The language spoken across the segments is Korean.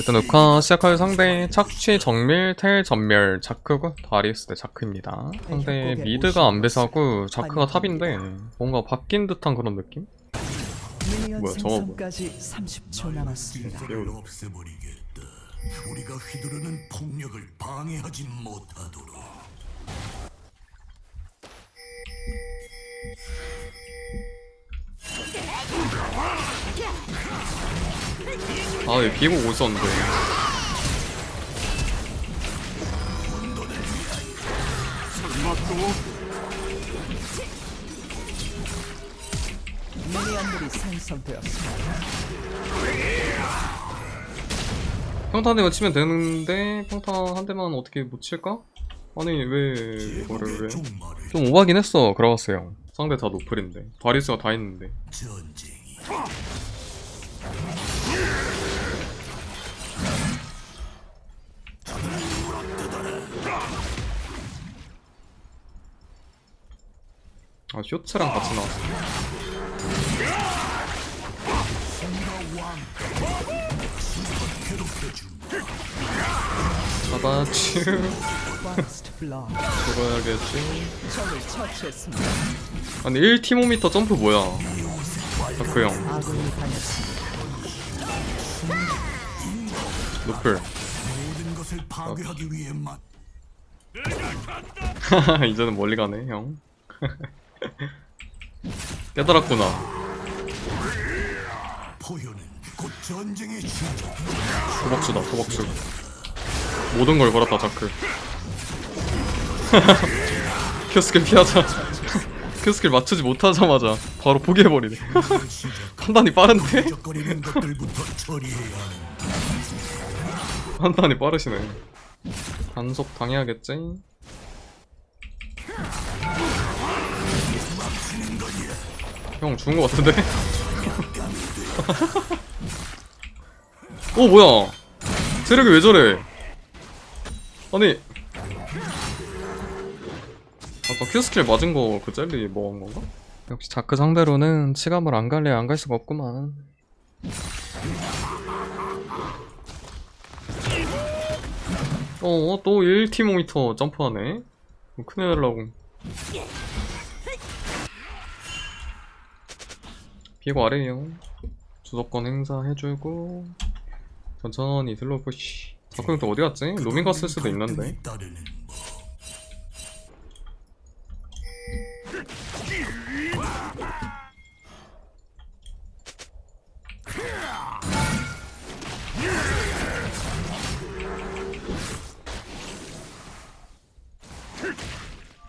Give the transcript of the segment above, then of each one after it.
일단 녹화 시작할 상대 착취 정밀 텔 전멸 자크고 다리우스 대 자크입니다. 상대 미드가 안배사고 자크가 탑인데 뭔가 바뀐 듯한 그런 느낌? 뭐야, 저거 뭐야. 생성까지 30초 남았습니다. 길을 없애버리겠다. 우리가 휘두르는 폭력을 방해하지 못하도록. 아, 얘 비고 오고 있었는데. 평타 한 대만 치면 되는데 평타 한 대만 어떻게 못 칠까? 아니 왜 이거를 왜? 좀 오바긴 했어 그라가스 형. 상대 다 노플인데 다리우스가 다 있는데. 아 쇼츠랑 같이 나왔어. 잡아치 죽어야겠지. 아니 1티모미터 점프 뭐야? 다크 형. 노플. 위해만 이제는 멀리 가네 형. 깨달았구나. 전쟁의 시작. 도박수다 도박수. 모든 걸 걸었다 자크. 큐스킬 피하자. 큐스킬 맞추지 못하자마자 바로 포기해버리네. 판단이 빠른데? 판단이 빠르시네. 단속 당해야겠지? 형 죽은 거 같은데? 오 뭐야? 체력이 왜 저래? 아니 아까 큐스킬 맞은 거 그 젤리 먹은 건가? 역시 자크 상대로는 치감을 안 갈래 안 갈 수가 없구만. 어, 또 1티모미터 점프하네. 큰일 날라고. 비고 아래에요. 주도권 행사해주고, 천천히 슬로우 푸시. 자꾸 또 어디 갔지? 로밍 갔을 수도 있는데.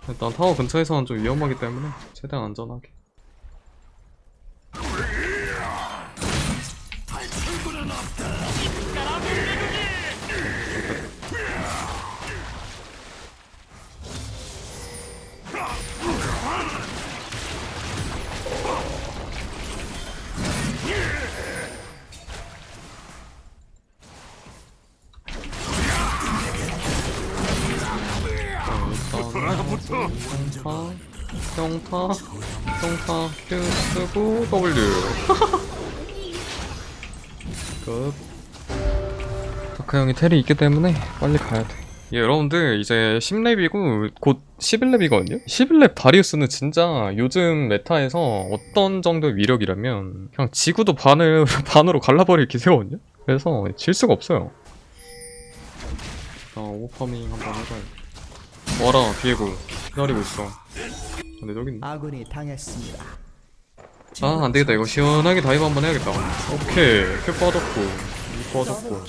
일단 타워 근처에서는 좀 위험하기 때문에 최대한 안전하게. 평타, 평타, 평타, Q 쓰고 W. 끝. 다크 형이 텔이 있기 때문에 빨리 가야 돼. 예, 여러분들 이제 10렙이고 곧 11렙이거든요. 11렙 다리우스는 진짜 요즘 메타에서 어떤 정도의 위력이라면 그냥 지구도 반을 반으로 갈라버릴 기세거든요. 그래서 질 수가 없어요. 자, 오버파밍 한번 해봐요. 와라, 비에고 기다리고 있어. 근데 저기. 아군이 당했습니다. 아, 안 되겠다. 이거 시원하게 다이브 한번 해야겠다. 오케이. 큐 빠졌고, 이 빠졌고.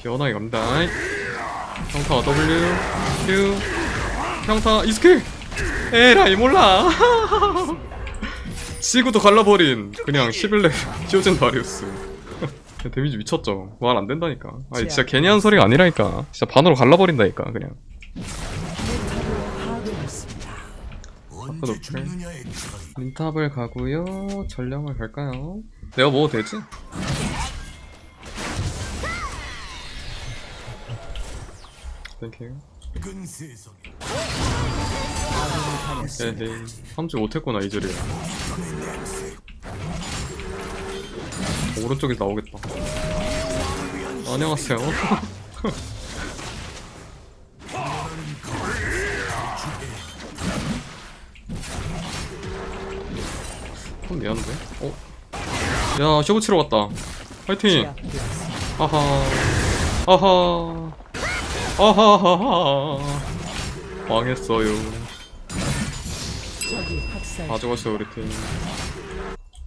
시원하게 갑니다. 평타 W, Q, 평타 이스킬! 에라이 몰라! 지구도 갈라버린 그냥 11렙 쇼젠 다리우스. 데미지 미쳤죠. 말 안 된다니까. 아니 진짜 괜히 한 소리가 아니라니까. 진짜 반으로 갈라버린다니까 그냥. 언제 높게. 린탑을 가고요. 전령을 갈까요? 내가 먹어도 되지? 땡큐. 에헤이 3주 못했구나 이즈리야 오른쪽에서 나오겠다 안녕하세요. 좀 미안한데? 어? 야, 쇼부 치러 갔다. 화이팅! 아하. 아하. 아하하하. 망했어요. 죽었어요, 우리 팀.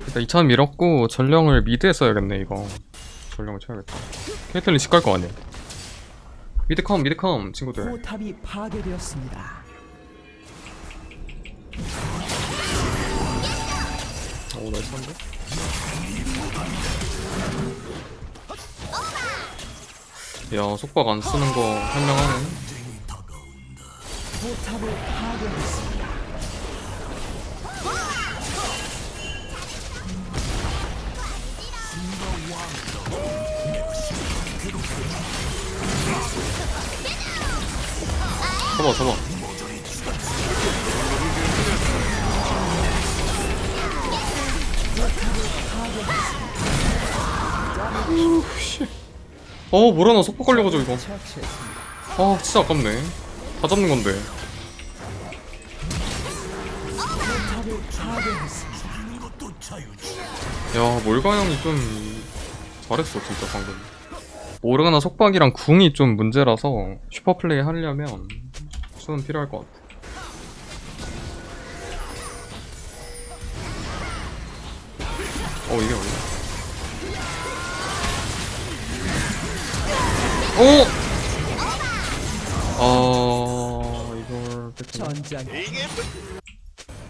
일단 2차 밀었고, 전령을 미드에 써야겠네, 이거. 전령을 쳐야겠다. 케이틀린 집 갈 거 아니야. 미드컴, 미드컴, 친구들. 포탑이 파괴되었습니다. 오, 나이스한데? 야, 속박 안 쓰는 거 현명하네. 잡아, 잡아. 어, 뭐라 나 속박 걸려가지고 이거. 아, 진짜 아깝네. 다 잡는 건데. 포탑을 파괴했습니다. 이것도 자유지. 야, 몰가 형이 좀 잘했어, 진짜 방금. 모르가나 속박이랑 궁이 좀 문제라서 슈퍼플레이 하려면 수는 필요할 것 같아. 어, 이게 뭐야? 오! 아, 이걸. 전장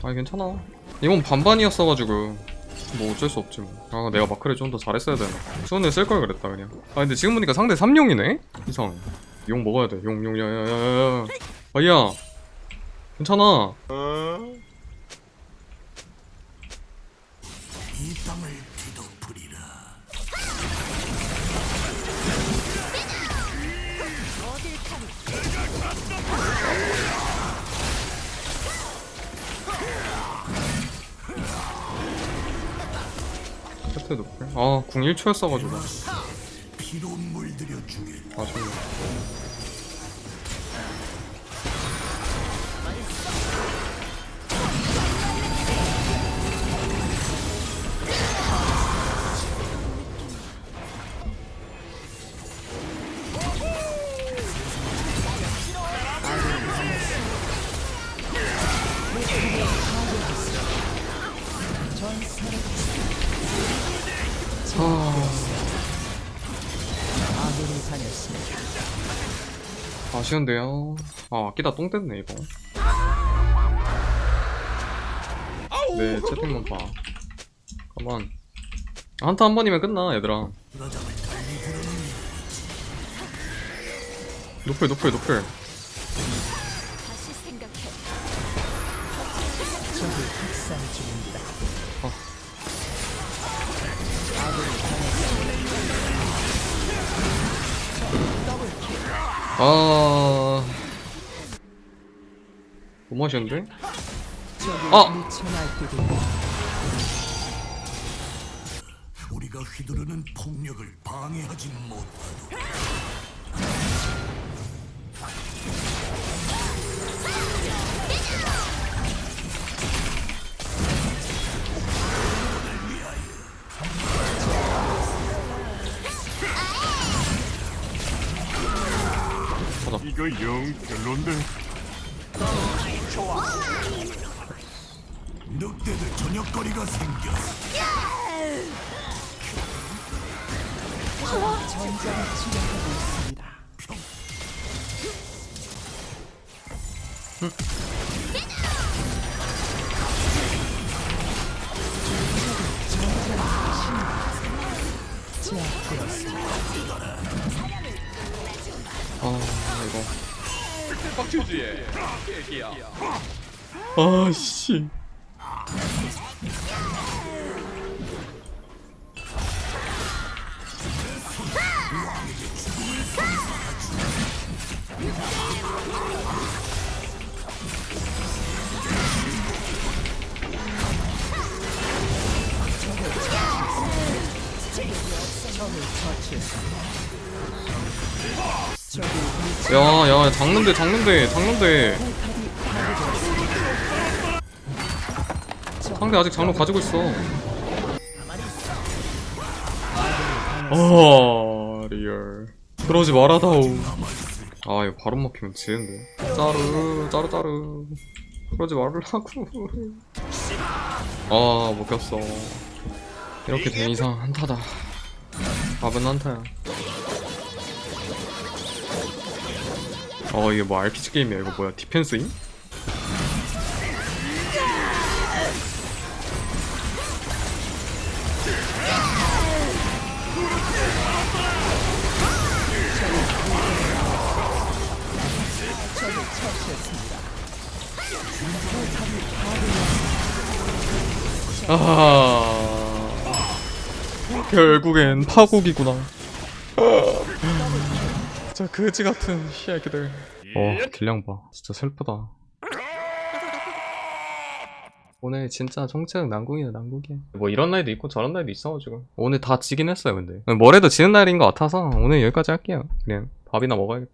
아니 괜찮아. 이건 반반이었어가지고 뭐 어쩔 수 없지 뭐아 내가 마크를 좀 더 잘했어야 되나. 수원을 쓸 걸 그랬다 그냥. 아 근데 지금 보니까 상대 3용이네? 이상 용 먹어야 돼용 용 야야야야야. 아이야! 괜찮아. 이 땅을 아궁 1초였어가지고 피로 물들여 주겠다. 아쉽 아 아군이 당했습니다. 아쉬운데요? 아 아끼다 똥 뗐네 이거. 네 채팅만 봐. 가만. 한타 한 번이면 끝나 얘들아. 달리 부르는 노플. 적이 학살 중입 어! 미쳐 날뛰고 우리가 휘두르는 폭력을 방해하지 못하도 이거 영 별론데 늑대들 저녁거리가 생겼어. 전장을 침략하고 있습니다. 제압되었습니다. 아 이거. 아씨 야야 장는데 장는데 장는데 상대 아직 장로 가지고 있어. 아 리얼. 그러지 말아다오. 아 이거 바로 먹히면 지는데. 짜르 짜르 짜르. 그러지 말으라고. 아 먹혔어. 이렇게 된 이상 한타다. 밥은 한타야 어 이게 뭐 RPG 게임이야. 이거 뭐야? 디펜스임? 아. 결국엔 파국이구나 진짜 그지 같은 희애기들 어 딜량 봐. 진짜 슬프다. 오늘 진짜 정체는 난국이네 난국이야 뭐 이런 날도 있고 저런 날도 있어가지고 오늘 다 지긴 했어요 근데. 뭐래도 지는 날인 것 같아서 오늘 여기까지 할게요. 그냥 밥이나 먹어야겠다